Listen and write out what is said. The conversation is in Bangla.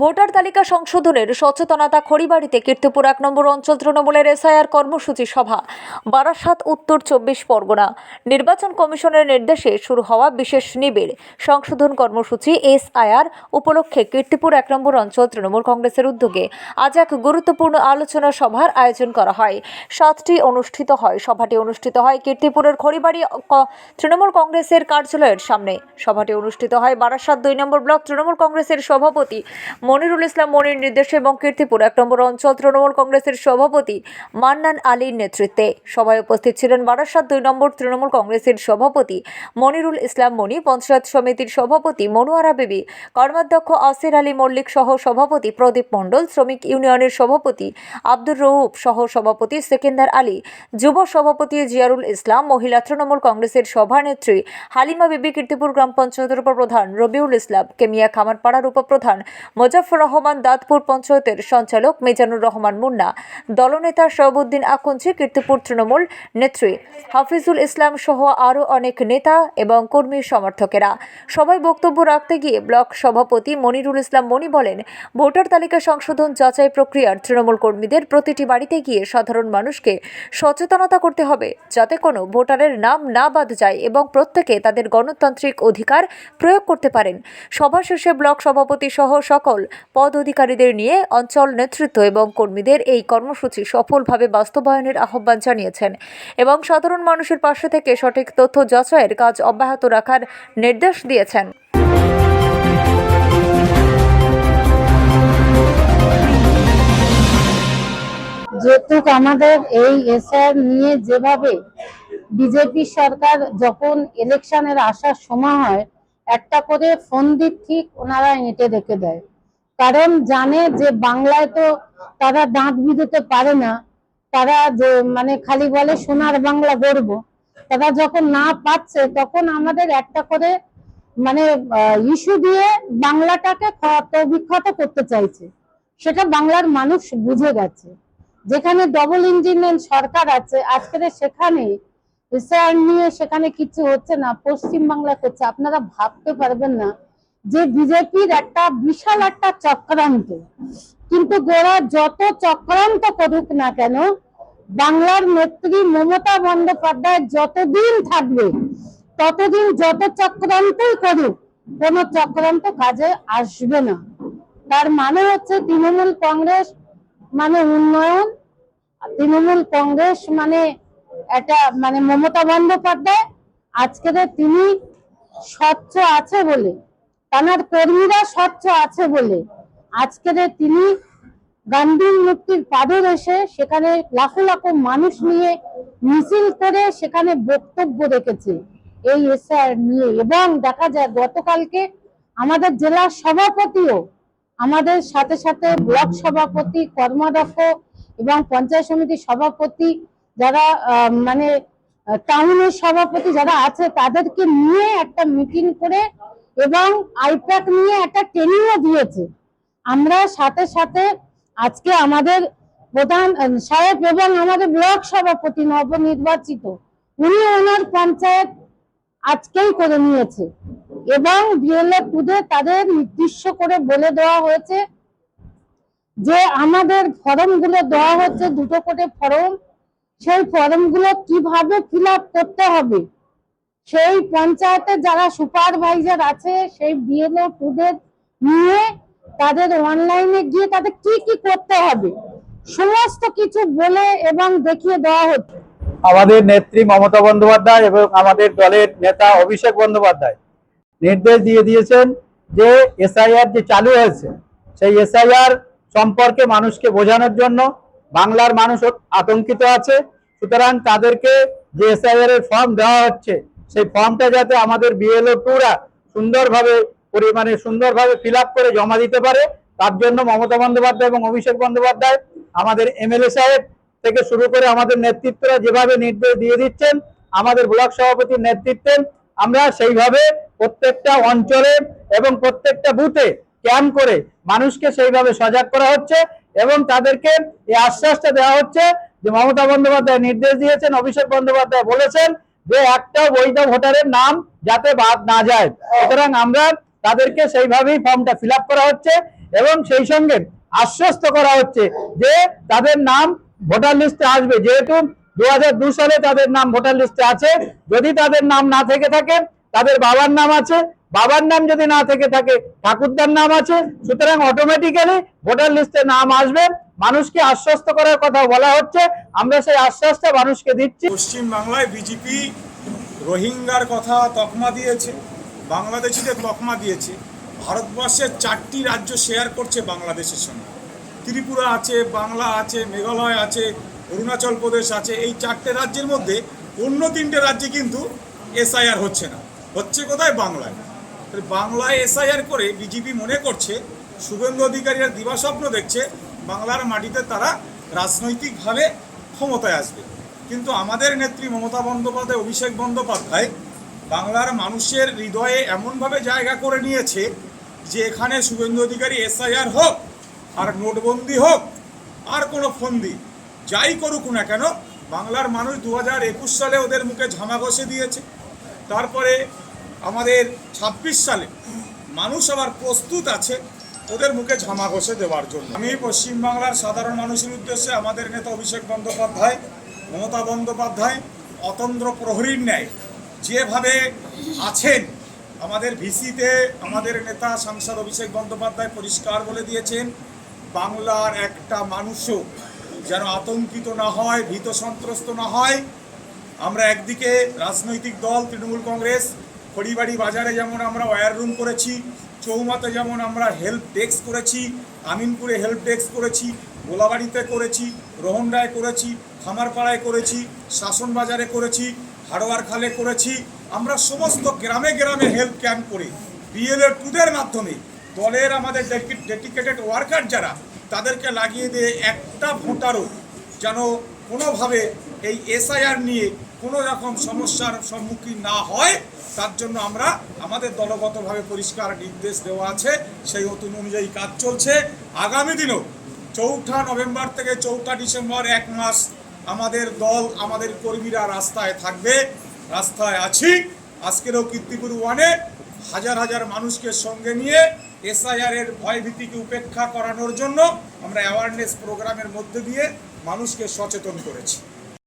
ভোটার তালিকা সংশোধনের সচেতনতা খড়িবাড়িতে কীর্তিপুর এক নম্বর অঞ্চল তৃণমূলের এসআইআর কর্মসূচি সভা, বারাসাত, উত্তর চব্বিশ পরগনা। নির্বাচন কমিশনের নির্দেশে শুরু হওয়া বিশেষ নিবিড় সংশোধন কর্মসূচি এসআইআর উপলক্ষে কীর্তিপুর এক নম্বর অঞ্চল তৃণমূল কংগ্রেসের উদ্যোগে আজ এক গুরুত্বপূর্ণ আলোচনা সভার আয়োজন করা হয়। সাতটি অনুষ্ঠিত হয়। সভাটি অনুষ্ঠিত হয় কীর্তিপুরের খড়িবাড়ি তৃণমূল কংগ্রেসের কার্যালয়ের সামনে। সভাটি অনুষ্ঠিত হয় বারাসাত দুই নম্বর ব্লক তৃণমূল কংগ্রেসের সভাপতি মনিরুল ইসলাম মনির নির্দেশে এবং কীর্তিপুর, এক নম্বর অঞ্চল তৃণমূল কংগ্রেসের সভাপতি মান্নান আলীর নেতৃত্বে। সভায় উপস্থিত ছিলেন বারাসাত দুই নম্বর তৃণমূল কংগ্রেসের সভাপতি মনিরুল ইসলাম মনি, পঞ্চায়েত সমিতির সভাপতি মনোয়ারা বিবি, কর্মাধ্যক্ষ আসির আলী মল্লিক সহ সভাপতি প্রদীপ মণ্ডল, শ্রমিক ইউনিয়নের সভাপতি আব্দুর রৌফ সহ সভাপতি সেকেন্দার আলী, যুব সভাপতি জিয়ারুল ইসলাম, মহিলা তৃণমূল কংগ্রেসের সভানেত্রী হালিমা বিবি, কীর্তিপুর গ্রাম পঞ্চায়েতের উপপ্রধান রবিউল ইসলাম, কেমিয়া খামারপাড়ার উপপ্রধান মোজাফর রহমান দাঁতপুর পঞ্চায়েতের সঞ্চালক মিজানুর রহমান মুন্না, দলনেতা শহবুদ্দিন আকুঞ্জি কীর্তিপুর তৃণমূল নেত্রী হাফিজুল ইসলাম সহ আরও অনেক নেতা এবং কর্মী সমর্থকেরা। সবাই বক্তব্য রাখতে গিয়ে ব্লক সভাপতি মনিরুল ইসলাম মনি বলেন, ভোটার তালিকা সংশোধন যাচাই প্রক্রিয়ার তৃণমূল কর্মীদের প্রতিটি বাড়িতে গিয়ে সাধারণ মানুষকে সচেতনতা করতে হবে যাতে কোনো ভোটারের নাম না বাদ যায় এবং প্রত্যেকে তাদের গণতান্ত্রিক অধিকার প্রয়োগ করতে পারেন। সভা শেষে ব্লক সভাপতি সহ সকল পদ অধিকারীদের নিয়ে অঞ্চল নেতৃত্ব এবং কর্মীদের এই কর্মসূচি সফলভাবে বাস্তবায়নের আহ্বান জানিয়েছেন। এবং সাধারণ মানুষের পাশে থেকে সঠিক তথ্য যাচাইয়ের কাজ অব্যাহত রাখার নির্দেশ দিয়েছেন। যেহেতু আমাদের এই এসআর নিয়ে যেভাবে বিজেপি সরকার যখন ইলেকশনের আসার সময় হয়, একটা করে ফোন দিক ঠিক ওনারা এঁটে রেখে দেয়। কারণ জানে যে বাংলায় তো তারা দাঁত বিঁধতে পারে না। তারা যে মানে খালি বলে সোনার বাংলা গর্ব তারা যখন না পাচ্ছে, তখন আমাদের একটা করে মানে ইস্যু দিয়ে বাংলাটাকে বিক্ষত করতে চাইছে। সেটা বাংলার মানুষ বুঝে গেছে। যেখানে ডবল ইঞ্জিনের সরকার আছে, আজকের সেখানে এসআর নিয়ে সেখানে কিছু হচ্ছে না পশ্চিম বাংলা করছে আপনারা ভাবতে পারবেন না যে বিজেপির একটা বিশাল একটা চক্রান্ত। কিন্তু গোড়া যত চক্রান্ত করুক না কেন, বাংলার নেত্রী মমতা বন্দ্যোপাধ্যায় যতদিন থাকবে, ততদিন যত চক্রান্তই করুক, কোন চক্রান্ত কাজে আসবে না। তার মানে হচ্ছে তৃণমূল কংগ্রেস মানে উন্নয়ন তৃণমূল কংগ্রেস মানে একটা মানে মমতা বন্দ্যোপাধ্যায়, আজকের তিনি স্বচ্ছ আছে বলে তার কর্মীরা স্বচ্ছ আছে বলে। আজকের তিনি গান্ধীর পাদর এসে সেখানে লাখো লাখো মানুষ নিয়ে মিছিল করে সেখানে বক্তব্য রেখেছে এই এসআর নিয়ে। এবং দেখা যায় গতকালকে আমাদের জেলার সভাপতিও আমাদের সাথে সাথে ব্লক সভাপতি, কর্মাধ্যক্ষ এবং পঞ্চায়েত সমিতির সভাপতি যারা মানে টাউনের সভাপতি যারা আছে তাদেরকে নিয়ে একটা মিটিং করে এবং আইপ্যাক নিয়ে একটা ট্রেনিংও দিয়েছে। আমরা সাথে সাথে আজকে আমাদের প্রধান সাহেব এবং আমাদের ব্লক সভাপতি নবনির্বাচিত, উনি ওনার পঞ্চায়েত আজকেই করে নিয়েছে। এবং বিএলএ টুডে তাদের নির্দিষ্ট করে বলে দেওয়া হয়েছে যে আমাদের ফর্মগুলো দেওয়া হচ্ছে, দুটো করে ফর্ম। সেই ফর্মগুলো কীভাবে ফিল করতে হবে? সেই পঞ্চায়েতে যারা সুপারভাইজার আছে, সেই বিএলও টুদের নিয়ে তাদের অনলাইনে গিয়ে তাদের কি কি করতে হবে? সমস্ত কিছু বলে এবং দেখিয়ে দেওয়া হচ্ছে। আমাদের নেত্রী মমতা বন্দ্যোপাধ্যায় এবং আমাদের দলের নেতা অভিষেক বন্দ্যোপাধ্যায় নির্দেশ দিয়ে দিয়েছেন যে এসআইআর যে চালু হয়েছে, সেই এসআইআর সম্পর্কে মানুষকে বোঝানোর জন্য বাংলার মানুষ আতঙ্কিত আছে। সুতরাং তাদেরকে যে এসআইআর এর ফর্ম দেওয়া হচ্ছে সেই ফর্মটা যাতে আমাদের বিএলও টুরা সুন্দরভাবে পরি- মানে সুন্দরভাবে ফিল করে জমা দিতে পারে, তার জন্য মমতা বন্দ্যোপাধ্যায় এবং অভিষেক বন্দ্যোপাধ্যায় আমাদের এমএলএ সাহেব থেকে শুরু করে আমাদের নেতৃত্বরা যেভাবে নির্দেশ দিয়ে দিচ্ছেন, আমাদের ব্লক সভাপতির নেতৃত্বে আমরা সেইভাবে প্রত্যেকটা অঞ্চলে এবং প্রত্যেকটা বুথে ক্যাম্প করে মানুষকে সেইভাবে সজাগ করা হচ্ছে এবং তাদেরকে এই আশ্বাসটা দেওয়া হচ্ছে যে মমতা বন্দ্যোপাধ্যায় নির্দেশ দিয়েছেন, অভিষেক বন্দ্যোপাধ্যায় বলেছেন যে একটা বৈধ ভোটারের নাম যাতে বাদ না যায়। সুতরাং আমরা তাদেরকে সেইভাবেই ফর্মটা ফিল করা হচ্ছে এবং সেই সঙ্গে আশ্বস্ত করা হচ্ছে যে তাদের নাম ভোটার লিস্টে আসবে। যেহেতু দু সালে তাদের নাম ভোটার লিস্টে আছে, যদি তাদের নাম না থেকে থাকে, তাদের বাবার নাম আছে বাবার নাম যদি না থেকে থাকে, ঠাকুরদার নাম আছে। সুতরাং অটোমেটিক্যালি ভোটার লিস্টে নাম আসবে। মানুষকে আশ্বস্ত করার কথা বলা হচ্ছে। আমরা সেই আশ্বাসটা মানুষকে দিচ্ছি। পশ্চিম বাংলায় বিজেপি রোহিঙ্গার কথা তকমা দিয়েছে, বাংলাদেশিদের তকমা দিয়েছে। ভারতবর্ষের চারটি রাজ্য শেয়ার করছে বাংলাদেশের সঙ্গে। ত্রিপুরা আছে, বাংলা আছে, মেঘালয় আছে, অরুণাচল প্রদেশ আছে। এই চারটে রাজ্যের মধ্যে অন্য তিনটে রাজ্যে কিন্তু এসআইআর হচ্ছে না। হচ্ছে কোথায়? বাংলায়। তাহলে বাংলায় এসআইআর করে বিজেপি মনে করছে, শুভেন্দু অধিকারীরা দিবাস্বপ্ন দেখছে, বাংলার মাটিতে তারা রাজনৈতিকভাবে ক্ষমতায় আসবে। কিন্তু আমাদের নেত্রী মমতা বন্দ্যোপাধ্যায়, অভিষেক বন্দ্যোপাধ্যায় বাংলার মানুষের হৃদয়ে এমনভাবে জায়গা করে নিয়েছে যে এখানে শুভেন্দু অধিকারী এসআইআর হোক, আর নোটবন্দি হোক, আর কোনো ফন্দি, যাই করুক না কেন, বাংলার মানুষ দু হাজার একুশ সালে ওদের মুখে ঝামা ঘষে দিয়েছে। তারপরে আমাদের ছাব্বিশ সালে মানুষ আবার প্রস্তুত আছে ওদের মুখে ঝামা ঘষে দেওয়ার জন্য। আমি পশ্চিমবাংলার সাধারণ মানুষের উদ্দেশ্যে আমাদের নেতা অভিষেক বন্দ্যোপাধ্যায়, মমতা বন্দ্যোপাধ্যায়, অতন্দ্র প্রহরীর ন্যায় যেভাবে আছেন, আমাদের ভিসিতে আমাদের নেতা সাংসদ অভিষেক বন্দ্যোপাধ্যায় পরিষ্কার বলে দিয়েছেন, বাংলার একটা মানুষও যেন আতঙ্কিত না হয়, ভীত সন্ত্রস্ত না হয়। আমরা একদিকে রাজনৈতিক দল, তৃণমূল কংগ্রেস খড়িবাড়ি বাজারে যেমন আমরা ওয়্যার রুম করেছি চৌমাতে যেমন আমরা হেল্প ডেস্ক করেছি, আমিনপুরে হেল্প ডেস্ক করেছি, গোলাবাড়িতে করেছি রোহনডায় করেছি, খামারপাড়ায় করেছি শাসন বাজারে করেছি হাড়োয়ার খালে করেছি। আমরা সমস্ত গ্রামে গ্রামে হেল্প ক্যাম্প করে। বিএলএ টুদের মাধ্যমে দলের আমাদের ডেডিকেটেড ওয়ার্কার যারা, তাদেরকে লাগিয়ে দিয়ে একটা ভোটারও যেন কোনোভাবে এই এসআইআর নিয়ে কোনো রকম সমস্যার সম্মুখীন না হয়, তার জন্য আমরা আমাদের দলগতভাবে পরিষ্কার নির্দেশ দেওয়া আছে, সেই নতুন অনুযায়ী কাজ চলছে। আগামী দিনেও চৌঠা নভেম্বর থেকে চৌঠা ডিসেম্বর এক মাস আমাদের দল, আমাদের কর্মীরা রাস্তায় থাকবে, রাস্তায় আছি। আজকেরও কীর্তিপুর ওয়ানে হাজার হাজার মানুষকে সঙ্গে নিয়ে এসআইআর এর ভয়ভীতিকে উপেক্ষা করানোর জন্য আমরা অ্যাওয়ারনেস প্রোগ্রামের মধ্যে দিয়ে মানুষকে সচেতন করেছি।